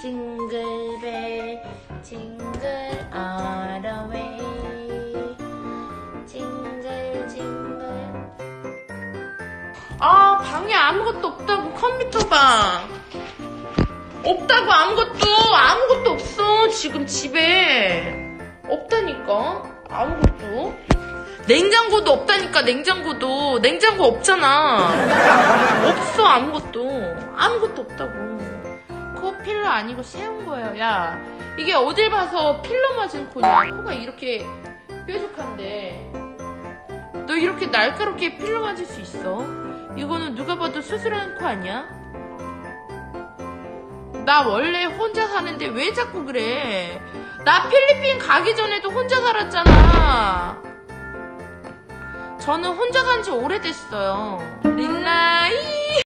징글벨 징글 어러웨이. 징글 징글. 아 방에 아무것도 없다고 컴퓨터 방 없다고 아무것도 아무것도 없어 지금 집에. 없다니까 아무것도. 냉장고도 없다니까 냉장고도. 냉장고 없잖아. 없어 아무것도. 아무것도 없다고. 코 필러 아니고 세운 거예요 야 이게 어딜 봐서 필러 맞은 코냐 코가 이렇게 뾰족한데 너 이렇게 날카롭게 필러 맞을 수 있어 이거는 누가 봐도 수술한 코 아니야? 나 원래 혼자 사는데 왜 자꾸 그래 나 필리핀 가기 전에도 혼자 살았잖아 저는 혼자 산지 오래됐어요. 릴라이!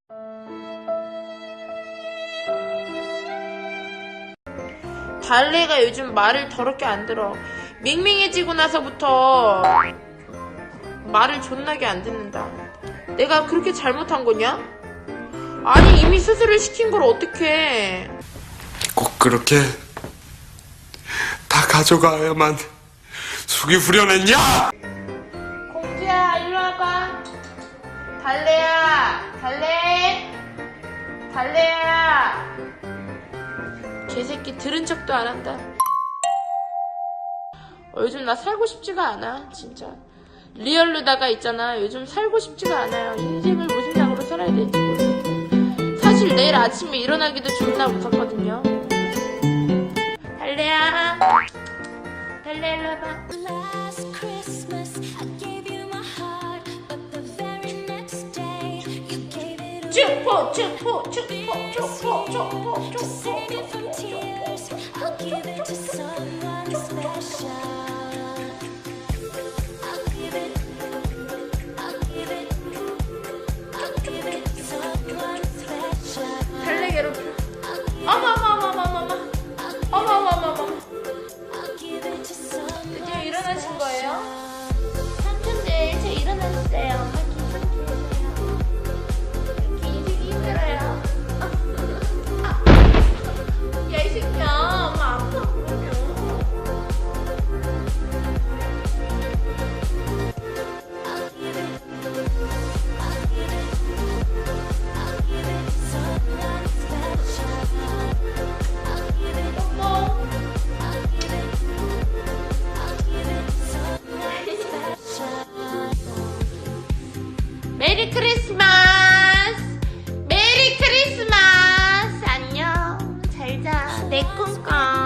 달래가 요즘 말을 더럽게 안 들어. 밍밍해지고 나서부터 말을 존나게 안 듣는다. 내가 그렇게 잘못한 거냐? 아니, 이미 수술을 시킨 걸 어떡해. 꼭 그렇게 다 가져가야만 숙이 후련했냐? 공주야, 일로 와봐. 달래야, 달래. 달래야. 개새끼 들은 척도 안 한다. 어, 요즘 나 살고 싶지가 않아, 진짜. 리얼루다가 있잖아. 요즘 살고 싶지가 않아요. 인생을 무슨 상으로 살아야 될지 모르겠어. 사실 내일 아침에 일어나기도 존나 무섭거든요. 달래야. 달래 일로 와봐. 축포, 축포, 축포, 축포, 메리 크리스마스! 메리 크리스마스! 안녕. 잘자. 내 아, 꿈꿔.